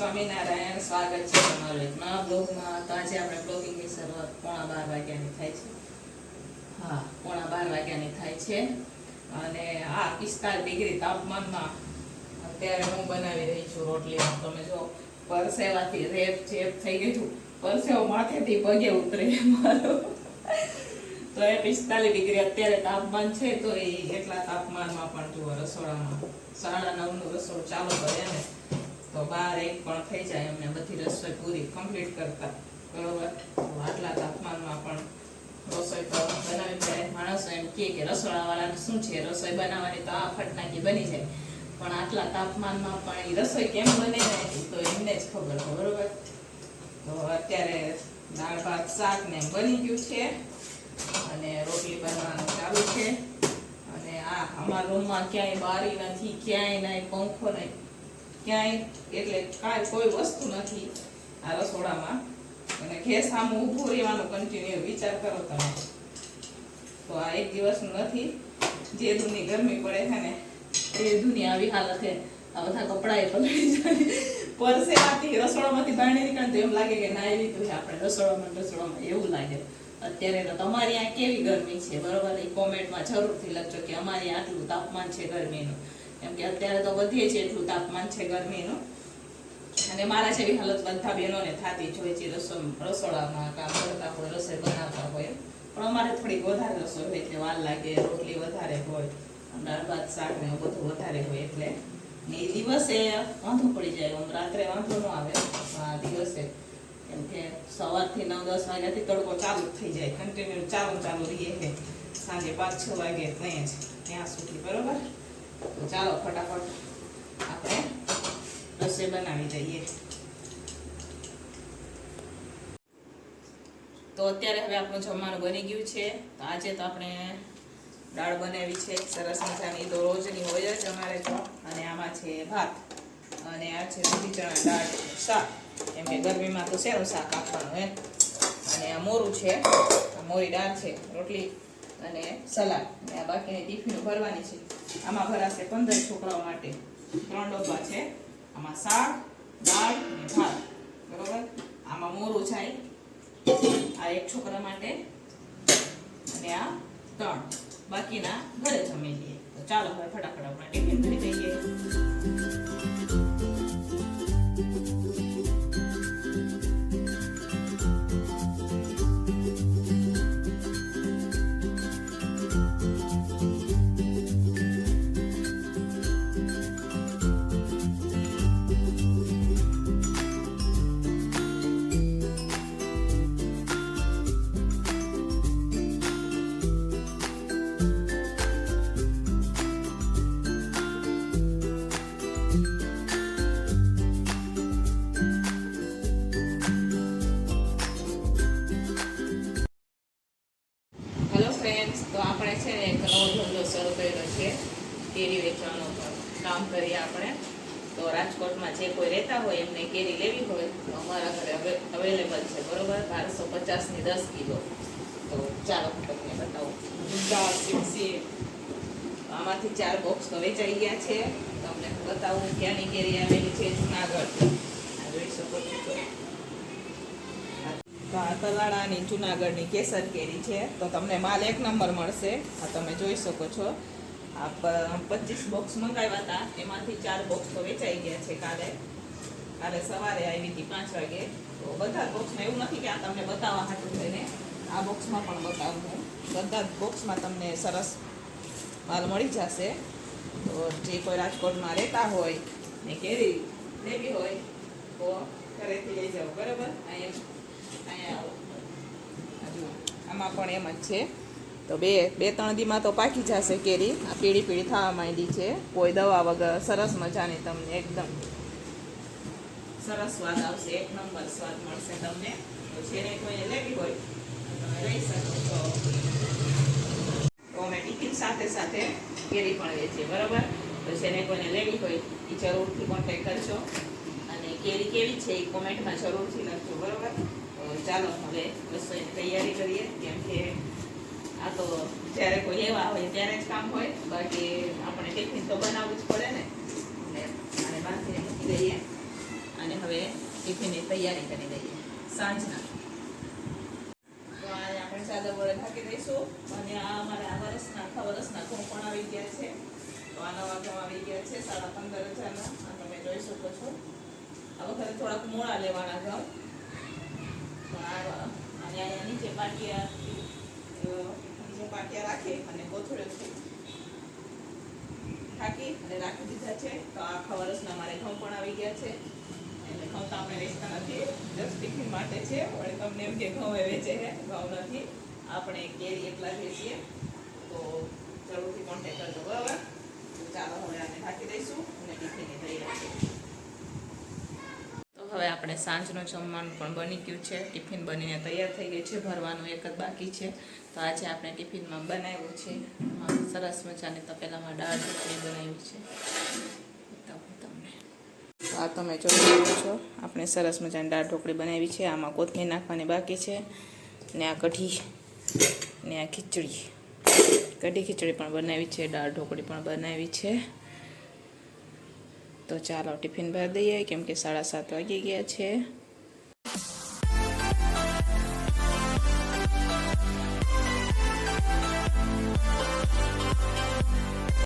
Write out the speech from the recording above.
સ્વામિનારાયણ, સ્વાગત છે તમારું એક નવા બ્લોગમાં. તો આજે આપણે બ્લોગિંગની શરૂઆત પોણા બાર વાગ્યાની થાય છે. હા, પોણા બાર વાગ્યાની થાય છે. અને આ પિસ્તાલીસ ડિગ્રી તાપમાનમાં અત્યારે હું બનાવી રહી છું રોટલી તમે જો, પરસેવાથી રેપ, ચેપ થઈ ગયું પરસેવો માથેથી પગે ઉતરે મારો. તો એ પિસ્તાલીસ ડિગ્રી અત્યારે તાપમાન છે, તો એ એટલા તાપમાનમાં પણ જુઓ, રસોડામાં સાડા નવનું રસોડું ચાલુ કરે ને. તો બાર એક પણ થઈ જાય, અમને બધી રસોઈ પૂરી કમ્પ્લીટ કરતા. બરોબર? આટલા તાપમાનમાં પણ રસોઈ તો બનાવી પડે માણસો એમ કહે કે રસોડાવાળાને શું છે? રસોઈ બનાવવાની તો આ ફટનાકી બની જાય. પણ આટલા તાપમાનમાં પણ એ રસોઈ કેમ બને તો એમને જ ખબર હોય, બરોબર? તો અત્યારે દાળ, ભાત, શાક ને બની ગયું છે. અને રોટલી બનાવવાનું ચાલુ છે. અને આ અમારા રૂમમાં ક્યાંય બારી નથી, ક્યાંય નહીં, પંખો નહીં. ક્યાંય, એટલે કાંઈ કોઈ વસ્તુ નથી આ રસોડામાં. અને ગેસ આમ ઊભું રહેવાનો કન્ટિન્યુ વિચાર કરો તમે. તો આ એક દિવસનું નથી, જે દૂની ગરમી પડે છે ને, એ દૂની આવી હાલત છે. આ બધા કપડાં એ પલળી જાય. પરસેવાથી રસોડામાંથી બહાર નીકળે તો એમ લાગે કે ના, એવી તો આપણે રસોડામાં રસોડામાં એવું લાગે. અત્યારે તો તમારી આ કેવી ગરમી છે? બરોબર? એ કોમેન્ટમાં જરૂરથી લખજો કે અમારી આટલું તાપમાન છે ગરમીનું. કેમ કે અત્યારે તો વધીએ છે એટલું તાપમાન છે ગરમીનું. અને મારા જેવી હાલત બધા બહેનોને થતી જ હોય છે, રસોઈ, રસોડામાં કામ કરતા હોય, રસોઈ બનાવતા હોય. પણ અમારે થોડીક વધારે રસોઈ હોય એટલે વાર લાગે, રોટલી વધારે હોય, દાળ, ભાત, શાક ને બધું વધારે હોય એટલે. ને દિવસે વાંધો પડી જાય, આમ રાત્રે વાંધો ન આવે. આ દિવસે કેમ કે સવારથી નવ, દસ વાગ્યાથી તડકો ચાલુ થઈ જાય. કન્ટિન્યુ ચાલુ ચાલુ રહીએ સાંજે પાંચ, છ વાગે, ત્યાં જ, ત્યાં સુધી, બરોબર? ચાલો, ફટાફટ આપણે રસોઈ બનાવી દઈએ. તો અત્યારે હવે આપણું જમવાનું બની ગયું છે. તો આજે તો આપણે દાળ બનાવી છે. સરસ મજાની. તો રોજની હોય જ અમારે તો. અને આમાં છે ભાત. અને આ છે દૂધી ચણા દાળ શાક. કેમ કે ગરમીમાં તો શેનું શાક આપવાનું એમ. અને આ મોરું છે. મોરી દાળ છે. રોટલી. અને સલાડ. આ બાકીની ટિફિનો ભરવાની છે. આમાં ભરાશે પંદર છોકરાઓ માટે. ત્રણ ડબ્બા છે. આમાં શાક દાળ અને ભાત. બરોબર? આમાં મોરું છાય આ એક છોકરા માટે. અને આ ત્રણ. બાકીના ઘરે જમી લઈએ. તો ચાલો હવે ફટાફટ આપણે ટિફિન ભરી દઈએ. કેરી વેચવાનો કામ કરીએ આપણે. તો રાજકોટમાં જે કોઈ રહેતા હોય એમને કેરી લેવી હોય તો અમારા ઘરે અવેલેબલ છે, બરોબર? બારસો પચાસની દસ કિલો. તો ચાલો હું તમને બતાવું. આમાંથી ચાર બોક્સ તો વેચાઈ ગયા છે. તમને બતાવું ક્યાંની કેરી આવેલી છે જુનાગઢ જોઈ શકો છો. તલાળાની જુનાગઢની કેસર કેરી છે. તો તમને માલ એક નંબર મળશે. આ તમે જોઈ શકો છો. પચીસ બોક્સ મંગાવ્યા હતા. એમાંથી ચાર બોક્સ તો વેચાઈ ગયા છે કાલે. કાલે સવારે આવી હતી પાંચ વાગે. તો બધા બોક્સમાં એવું નથી કે આ તમને બતાવવા હાટું થઈને આ બોક્સમાં પણ બતાવું હું. બધા બોક્સમાં તમને સરસ માલ મળી જશે. તો જે કોઈ રાજકોટમાં રહેતા હોય ને કેરી લેવી હોય, તો ઘરેથી લઈ જાઓ. બરાબર? અહીંયા અહીંયા આવો. હજુ આમાં પણ એમ જ છે. તો બે બે, ત્રણ દીમાં તો પાકી જશે કેરી. આ પીળી પીળી થવા માંડી છે. કોઈ દવા વગર સરસ મજાની તમને એકદમ સરસ સ્વાદ આવશે. એક નંબર સ્વાદ મળશે તમને. તો જેને કોઈને લેવી હોય, તમે લઈ શકો તો અમે સાથે સાથે કેરી પણ વેચીએ બરાબર? તો જેને કોઈને લેવી હોય એ જરૂરથી કોન્ટેક્ટ કરજો. અને કેરી કેવી છે એ કોમેન્ટમાં જરૂરથી લખજો, બરાબર? ચાલો હવે રસોઈની તૈયારી કરીએ. કેમ કે આ તો જ્યારે કોઈ લેવા હોય ત્યારે જ કામ હોય. બાકી આપણે ટિફિન તો બનાવવું જ પડે ને. આને બાંધીને મૂકી દઈએ. અને હવે ટિફિનની તૈયારી કરી દઈએ સાંજના. તો આ આપણે સાદા વડે ઢાંકી દઈશું. અને આ અમારે આ વર્ષના આખા વર્ષના ઘઉં પણ આવી ગયા છે. તો આ નવા ઘઉં આવી ગયા છે, સાડા પંદર હજારના. આ તમે જોઈ શકો છો. આ વખતે થોડાક મોડા લેવાના ઘઉં. અને અહીંયા નીચે પાટિયા નીચે પાટિયા રાખી અને કોથળીઓથી ઢાંકી અને રાખી દીધા છે. તો આખા વર્ષના મારે ઘઉં પણ આવી ગયા છે. એટલે ઘઉં તો આપણે વેચતા નથી. જસ્ટ ટિફિન માટે છે. વળી તમને એમ કે ઘઉં એ વેચે છે. ઘઉં નથી. આપણે કેરી એકલા વેચીએ. તો જરૂરથી કોન્ટેક કરજો. બરાબર? ચાલો હવે આને ઢાંકી દઈશું અને ટિફિનની તૈયારી તો હવે આપણે સાંજનું જમવાનું પણ બની ગયું છે. ટિફિન બનીને તૈયાર થઈ ગઈ છે. ભરવાનું એક જ બાકી છે. તો આજે આપણે ટિફિનમાં બનાવ્યું છે. સરસ મજાની તપેલામાં દાળ ઢોકળી બનાવી છે. તમને. આ તમે જોઈ શકો છો. આપણે સરસ મજાની દાળ ઢોકળી બનાવી છે. આમાં કોથમીર નાખવાની બાકી છે. ને આ કઢી, ને આ ખીચડી. કઢી ખીચડી પણ બનાવી છે. દાળ ઢોકળી પણ બનાવી છે. તો ચાલો ટિફિન ભરી દઈએ કેમ કે સાડા સાત વાગી ગયા છે.